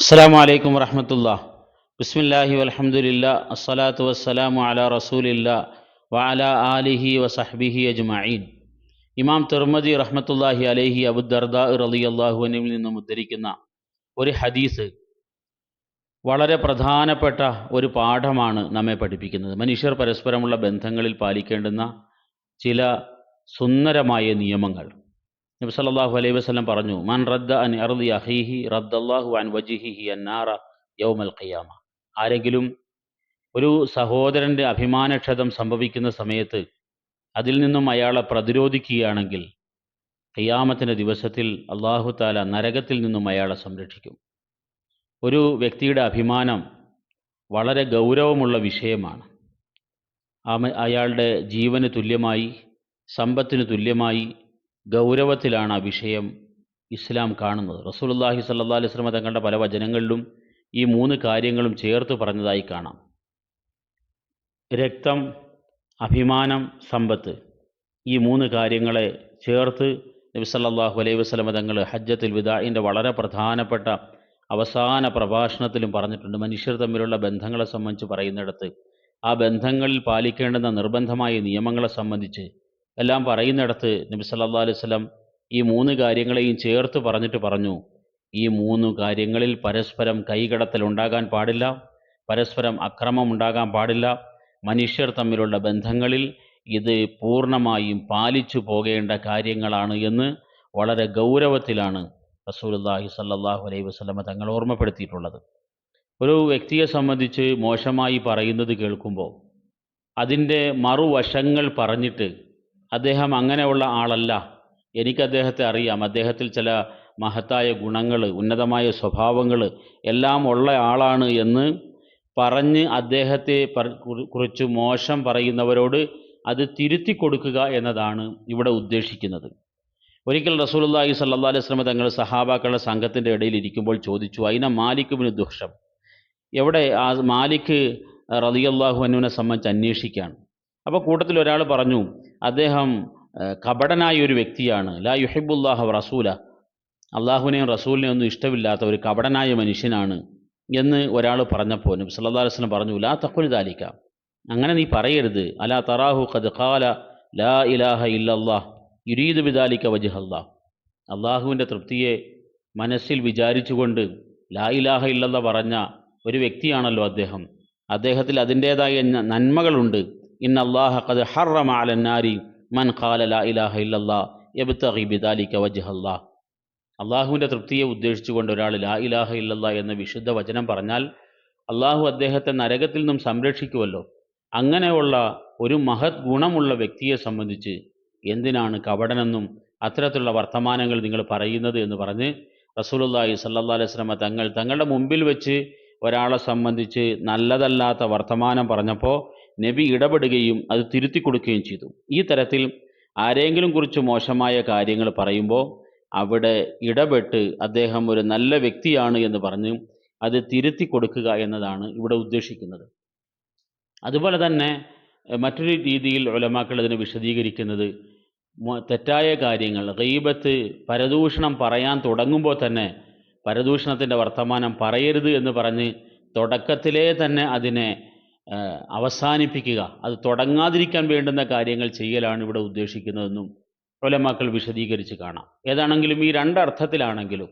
അസ്സാം വലൈക്കും വറഹമത്തുള്ള. ബിസ്മില്ലാഹി വലഹമുല്ല അസ്സലാത്തു വസ്സലാമു അല റസൂലില്ല വഅല ആലിഹി വസഹ്ബിഹി അജ്മഈൻ. ഇമാം തിർമദി റഹ്മത്തുല്ലാഹി അലൈഹി അബുദർദാ റളിയല്ലാഹുവിനിൽ നിന്നും ഉദ്ധരിക്കുന്ന ഒരു ഹദീസ് വളരെ പ്രധാനപ്പെട്ട ഒരു പാഠമാണ് നമ്മെ പഠിപ്പിക്കുന്നത്. മനുഷ്യർ പരസ്പരമുള്ള ബന്ധങ്ങളിൽ പാലിക്കേണ്ടുന്ന ചില സുന്ദരമായ നിയമങ്ങൾ. നബി സല്ലാഹു അലൈഹി വസ്ലം പറഞ്ഞു മൻ റദ്ദ അൻ അർദി അഹീഹി റദ്ദല്ലാഹു അൻ വജിഹിഹി അന്നാറ യൗമൽ ഖിയാമ. ആരെങ്കിലും ഒരു സഹോദരന്റെ അഭിമാനക്ഷതം സംഭവിക്കുന്ന സമയത്ത് അതിൽ നിന്നും അയാളെ പ്രതിരോധിക്കുകയാണെങ്കിൽ ഖിയാമത്തിന്റെ ദിവസത്തിൽ അള്ളാഹു താല നരകത്തിൽ നിന്നും അയാളെ സംരക്ഷിക്കും. ഒരു വ്യക്തിയുടെ അഭിമാനം വളരെ ഗൗരവമുള്ള വിഷയമാണ്. അയാളുടെ ജീവന് തുല്യമായി സമ്പത്തിന് തുല്യമായി ഗൗരവത്തിലാണ് ആ വിഷയം ഇസ്ലാം കാണുന്നത്. റസൂലുള്ളാഹി സല്ലാ അലൈഹി വസല്ലം തങ്ങളുടെ പല വചനങ്ങളിലും ഈ മൂന്ന് കാര്യങ്ങളും ചേർത്ത് പറഞ്ഞതായി കാണാം. രക്തം അഭിമാനം സമ്പത്ത് ഈ മൂന്ന് കാര്യങ്ങളെ ചേർത്ത് നബി സല്ലാഹു അലൈഹി വസ്ലമ തങ്ങൾ ഹജ്ജത്തിൽ വിദാഇന്റെ വളരെ പ്രധാനപ്പെട്ട അവസാന പ്രഭാഷണത്തിലും പറഞ്ഞിട്ടുണ്ട്. മനുഷ്യർ തമ്മിലുള്ള ബന്ധങ്ങളെ സംബന്ധിച്ച് പറയുന്നിടത്ത് ആ ബന്ധങ്ങളിൽ പാലിക്കേണ്ടുന്ന നിർബന്ധമായ നിയമങ്ങളെ സംബന്ധിച്ച് എല്ലാം പറയുന്നിടത്ത് നബി സല്ലാ അലൈഹി സ്വലം ഈ മൂന്ന് കാര്യങ്ങളെയും ചേർത്ത് പറഞ്ഞിട്ട് പറഞ്ഞു. ഈ മൂന്ന് കാര്യങ്ങളിൽ പരസ്പരം കൈകടത്തൽ ഉണ്ടാകാൻ പാടില്ല. പരസ്പരം അക്രമം ഉണ്ടാകാൻ പാടില്ല. മനുഷ്യർ തമ്മിലുള്ള ബന്ധങ്ങളിൽ ഇത് പൂർണമായും പാലിച്ചു പോകേണ്ട കാര്യങ്ങളാണ് എന്ന് വളരെ ഗൗരവത്തിലാണ് റസൂലുള്ളാഹി സല്ലാഹു അലൈഹി വസ്ലമ തങ്ങൾ ഓർമ്മപ്പെടുത്തിയിട്ടുള്ളത്. ഒരു വ്യക്തിയെ സംബന്ധിച്ച് മോശമായി പറയുന്നത് കേൾക്കുമ്പോൾ അതിന്റെ മറുവശങ്ങൾ പറഞ്ഞിട്ട് അദ്ദേഹം അങ്ങനെയുള്ള ആളല്ല. എനിക്ക് അദ്ദേഹത്തെ അറിയാം. അദ്ദേഹത്തിൽ ചില മഹത്തായ ഗുണങ്ങൾ ഉന്നതമായ സ്വഭാവങ്ങൾ എല്ലാം ഉള്ള ആളാണ് എന്ന് പറഞ്ഞ് അദ്ദേഹത്തെ കുറിച്ച് മോശം പറയുന്നവരോട് അത് തിരുത്തി കൊടുക്കുക എന്നതാണ് ഇവിടെ ഉദ്ദേശിക്കുന്നത്. ഒരിക്കൽ റസൂലുള്ളാഹി സല്ലാ അലൈഹി വസല്ലം തങ്ങൾ സഹാബാക്കളുടെ സംഘത്തിന്റെ ഇടയിൽ ഇരിക്കുമ്പോൾ ചോദിച്ചു അയിന മാലിക്കുബിന് ദുഹ്ഷം? എവിടെ ആ മാലിക് റളിയല്ലാഹു അന്നുവിനെ സംബന്ധിച്ച് അന്വേഷിക്കുകയാണ്. അപ്പോൾ കൂട്ടത്തിൽ ഒരാൾ പറഞ്ഞു അദ്ദേഹം കപടനായ ഒരു വ്യക്തിയാണ്. ലാ യുഹിബുല്ലാഹ റസൂല. അള്ളാഹുവിനെയും റസൂലിനെയും ഒന്നും ഇഷ്ടമില്ലാത്ത ഒരു കപടനായ മനുഷ്യനാണ് എന്ന് ഒരാൾ പറഞ്ഞപ്പോൾ നബി അലൈഹി വസല്ലം പറഞ്ഞു ലാ തഖുൽ ദാലിക. അങ്ങനെ നീ പറയരുത്. അലാ തറാഹു ഖദ് ഖാല ലാ ഇലാഹ ഇല്ലല്ലാഹ് യുരീദ് ബിദാലിക്ക വജിഹല്ലാ അള്ളാഹുവിന്റെ തൃപ്തിയെ മനസ്സിൽ വിചാരിച്ചുകൊണ്ട് ലാ ഇലാഹ ഇല്ലല്ല പറഞ്ഞ ഒരു വ്യക്തിയാണല്ലോ അദ്ദേഹം. അദ്ദേഹത്തിൽ അതിന്റേതായ നന്മകളുണ്ട്. ഇന്ന അള്ളാഹ അലന്നാരി മൻ ഖാല ലാ ഇലാഹ ഇല്ലല്ലാ യബ്തഗി ബിദാലിക വജ്ഹല്ലാഹ് അള്ളാഹുവിന്റെ തൃപ്തിയെ ഉദ്ദേശിച്ചുകൊണ്ട് ഒരാൾ ലാ ഇലാഹ ഇല്ലല്ല എന്ന വിശുദ്ധ വചനം പറഞ്ഞാൽ അള്ളാഹു അദ്ദേഹത്തെ നരകത്തിൽ നിന്നും സംരക്ഷിക്കുമല്ലോ അങ്ങനെയുള്ള ഒരു മഹത് ഗുണമുള്ള വ്യക്തിയെ സംബന്ധിച്ച് എന്തിനാണ് കപടനെന്നും അത്തരത്തിലുള്ള വർത്തമാനങ്ങൾ നിങ്ങൾ പറയുന്നത് എന്ന് പറഞ്ഞ് റസൂലുള്ളാഹി സല്ലാ അലൈഹി വസല്ലമ തങ്ങൾ തങ്ങളുടെ മുമ്പിൽ വെച്ച് ഒരാളെ സംബന്ധിച്ച് നല്ലതല്ലാത്ത വർത്തമാനം പറഞ്ഞപ്പോൾ നബി ഇടപെടുകയും അത് തിരുത്തി കൊടുക്കുകയും ചെയ്തു. ഈ തരത്തിൽ ആരെങ്കിലും കുറിച്ച് മോശമായ കാര്യങ്ങൾ പറയുമ്പോൾ അവിടെ ഇടപെട്ട് അദ്ദേഹം ഒരു നല്ല വ്യക്തിയാണ് എന്ന് പറഞ്ഞ് അത് തിരുത്തി കൊടുക്കുക എന്നതാണ് ഇവിടെ ഉദ്ദേശിക്കുന്നത്. അതുപോലെ തന്നെ മറ്റൊരു രീതിയിൽ ഒലമാക്കൾ ഇതിനെ വിശദീകരിക്കുന്നത് തെറ്റായ കാര്യങ്ങൾ റീബത്ത് പരദൂഷണം പറയാൻ തുടങ്ങുമ്പോൾ തന്നെ പരദൂഷണത്തിന്റെ വർത്തമാനം പറയരുത് എന്ന് പറഞ്ഞ് തുടക്കത്തിലേ തന്നെ അതിനെ അവസാനിപ്പിക്കുക. അത് തുടങ്ങാതിരിക്കാൻ വേണ്ടുന്ന കാര്യങ്ങൾ ചെയ്യലാണ് ഇവിടെ ഉദ്ദേശിക്കുന്നതെന്നും ഉലമാക്കൾ വിശദീകരിച്ച് കാണാം. ഏതാണെങ്കിലും ഈ രണ്ടർത്ഥത്തിലാണെങ്കിലും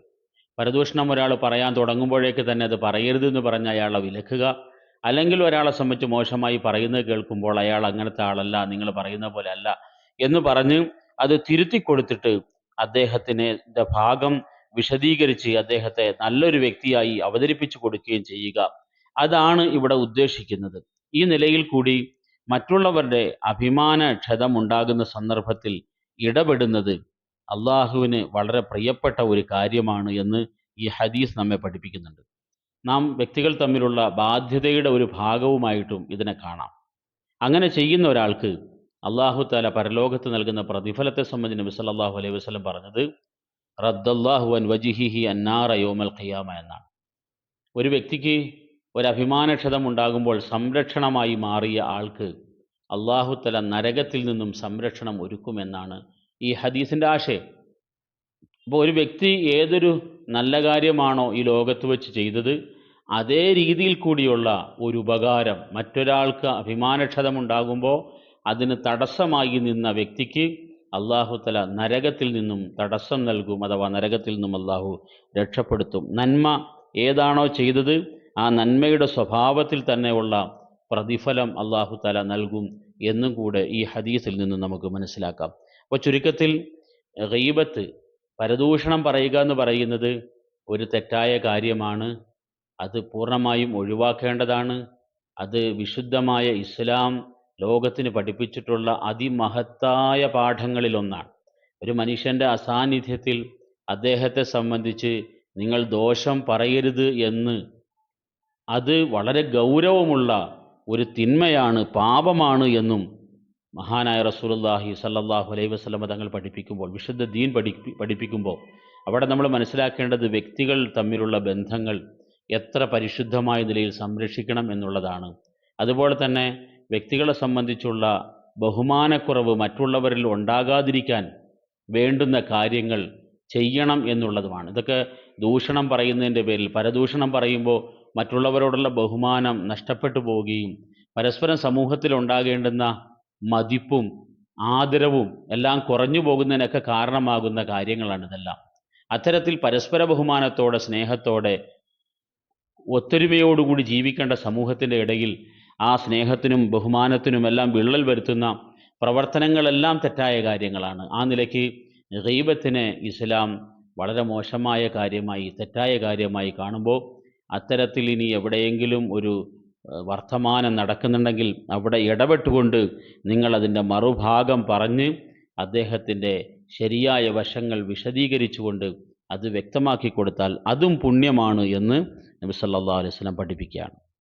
പരദൂഷണം ഒരാൾ പറയാൻ തുടങ്ങുമ്പോഴേക്ക് തന്നെ അത് പറയരുതെന്ന് പറഞ്ഞ് അയാളെ വിലക്കുക. അല്ലെങ്കിൽ ഒരാളെ സംബന്ധിച്ച് മോശമായി പറയുന്നത് കേൾക്കുമ്പോൾ അയാൾ അങ്ങനത്തെ ആളല്ല നിങ്ങൾ പറയുന്ന പോലെ അല്ല എന്ന് പറഞ്ഞ് അത് തിരുത്തി കൊടുത്തിട്ട് അദ്ദേഹത്തിന് ഭാഗം വിശദീകരിച്ച് അദ്ദേഹത്തെ നല്ലൊരു വ്യക്തിയായി അവതരിപ്പിച്ചു കൊടുക്കുകയും ചെയ്യുക. അതാണ് ഇവിടെ ഉദ്ദേശിക്കുന്നത്. ഈ നിലയിൽ കൂടി മറ്റുള്ളവരുടെ അഭിമാന ക്ഷതമുണ്ടാകുന്ന സന്ദർഭത്തിൽ ഇടപെടുന്നത് അള്ളാഹുവിന് വളരെ പ്രിയപ്പെട്ട ഒരു കാര്യമാണ് എന്ന് ഈ ഹദീസ് നമ്മെ പഠിപ്പിക്കുന്നുണ്ട്. നാം വ്യക്തികൾ തമ്മിലുള്ള ബാധ്യതയുടെ ഒരു ഭാഗവുമായിട്ടും ഇതിനെ കാണാം. അങ്ങനെ ചെയ്യുന്ന ഒരാൾക്ക് അള്ളാഹു താല പരലോകത്ത് നൽകുന്ന പ്രതിഫലത്തെ സംബന്ധിച്ച് നബി സല്ലല്ലാഹു അലൈഹി വസ്ലം പറഞ്ഞത് റദ്ദല്ലാഹു അൻ വജിഹിഹി അന്നാറ യോമൽ ഖിയാമ എന്നാണ്. ഒരു വ്യക്തിക്ക് ഒരു അഭിമാനക്ഷതം ഉണ്ടാകുമ്പോൾ സംരക്ഷണമായി മാറിയ ആൾക്ക് അള്ളാഹുത്തല തല നരകത്തിൽ നിന്നും സംരക്ഷണം ഒരുക്കുമെന്നാണ് ഈ ഹദീസിന്റെ ആശയം. അപ്പോൾ ഒരു വ്യക്തി ഏതൊരു നല്ല കാര്യമാണോ ഈ ലോകത്ത് വെച്ച് ചെയ്തത് അതേ രീതിയിൽ കൂടിയുള്ള ഒരു ഉപകാരം മറ്റൊരാൾക്ക് അഭിമാനക്ഷതമുണ്ടാകുമ്പോൾ അതിന് തടസ്സമായി നിന്ന വ്യക്തിക്ക് അള്ളാഹുത്തല നരകത്തിൽ നിന്നും തടസ്സം നൽകും അഥവാ നരകത്തിൽ നിന്നും അള്ളാഹു രക്ഷപ്പെടുത്തും. നന്മ ഏതാണോ ചെയ്തത് ആ നന്മയുടെ സ്വഭാവത്തിൽ തന്നെയുള്ള പ്രതിഫലം അള്ളാഹു തല നൽകും എന്നും കൂടെ ഈ ഹദീസിൽ നിന്ന് നമുക്ക് മനസ്സിലാക്കാം. അപ്പോൾ ചുരുക്കത്തിൽ ഗീബത്ത് പരദൂഷണം പറയുക എന്ന് പറയുന്നത് ഒരു തെറ്റായ കാര്യമാണ്. അത് പൂർണമായും ഒഴിവാക്കേണ്ടതാണ്. അത് വിശുദ്ധമായ ഇസ്ലാം ലോകത്തിന് പഠിപ്പിച്ചിട്ടുള്ള അതിമഹത്തായ പാഠങ്ങളിലൊന്നാണ് ഒരു മനുഷ്യന്റെ അസാന്നിധ്യത്തിൽ അദ്ദേഹത്തെ സംബന്ധിച്ച് നിങ്ങൾ ദോഷം പറയരുത് എന്ന് അത് വളരെ ഗൗരവമുള്ള ഒരു തിന്മയാണ് പാപമാണ് എന്നും മഹാനായ റസൂലുള്ളാഹി സല്ലാഹു അലൈഹി വസ്ലമ തങ്ങൾ പഠിപ്പിക്കുമ്പോൾ വിശുദ്ധ ദീൻ പഠിപ്പി പഠിപ്പിക്കുമ്പോൾ അവിടെ നമ്മൾ മനസ്സിലാക്കേണ്ടത് വ്യക്തികൾ തമ്മിലുള്ള ബന്ധങ്ങൾ എത്ര പരിശുദ്ധമായ നിലയിൽ സംരക്ഷിക്കണം എന്നുള്ളതാണ്. അതുപോലെ തന്നെ വ്യക്തികളെ സംബന്ധിച്ചുള്ള ബഹുമാനക്കുറവ് മറ്റുള്ളവരിൽ ഉണ്ടാകാതിരിക്കാൻ വേണ്ടുന്ന കാര്യങ്ങൾ ചെയ്യണം എന്നുള്ളതുമാണ്. ഇതൊക്കെ ദൂഷണം പറയുന്നതിന്റെ പേരിൽ പരദൂഷണം പറയുമ്പോൾ മറ്റുള്ളവരോടുള്ള ബഹുമാനം നഷ്ടപ്പെട്ടു പോവുകയും പരസ്പരം സമൂഹത്തിൽ ഉണ്ടാകേണ്ടുന്ന മതിപ്പും ആദരവും എല്ലാം കുറഞ്ഞു പോകുന്നതിനൊക്കെ കാരണമാകുന്ന കാര്യങ്ങളാണ് ഇതെല്ലാം. അത്തരത്തിൽ പരസ്പര ബഹുമാനത്തോടെ സ്നേഹത്തോടെ ഒത്തൊരുമയോടുകൂടി ജീവിക്കേണ്ട സമൂഹത്തിന്റെ ഇടയിൽ ആ സ്നേഹത്തിനും ബഹുമാനത്തിനും എല്ലാം വിള്ളൽ വരുത്തുന്ന പ്രവർത്തനങ്ങളെല്ലാം തെറ്റായ കാര്യങ്ങളാണ്. ആ നിലയ്ക്ക് ഗൈബത്തിനെ ഇസ്ലാം വളരെ മോശമായ കാര്യമായി തെറ്റായ കാര്യമായി കാണുമ്പോൾ അത്തരത്തിൽ ഇനി എവിടെയെങ്കിലും ഒരു വർത്തമാനം നടക്കുന്നുണ്ടെങ്കിൽ അവിടെ ഇടപെട്ടുകൊണ്ട് നിങ്ങളതിന്റെ മറുഭാഗം പറഞ്ഞ് അദ്ദേഹത്തിന്റെ ശരിയായ വശങ്ങൾ വിശദീകരിച്ചുകൊണ്ട് അത് വ്യക്തമാക്കി കൊടുത്താൽ അതും പുണ്യമാണ് എന്ന് നബി സല്ലല്ലാഹു അലൈഹി വസല്ലം പഠിപ്പിക്കുകയാണ്.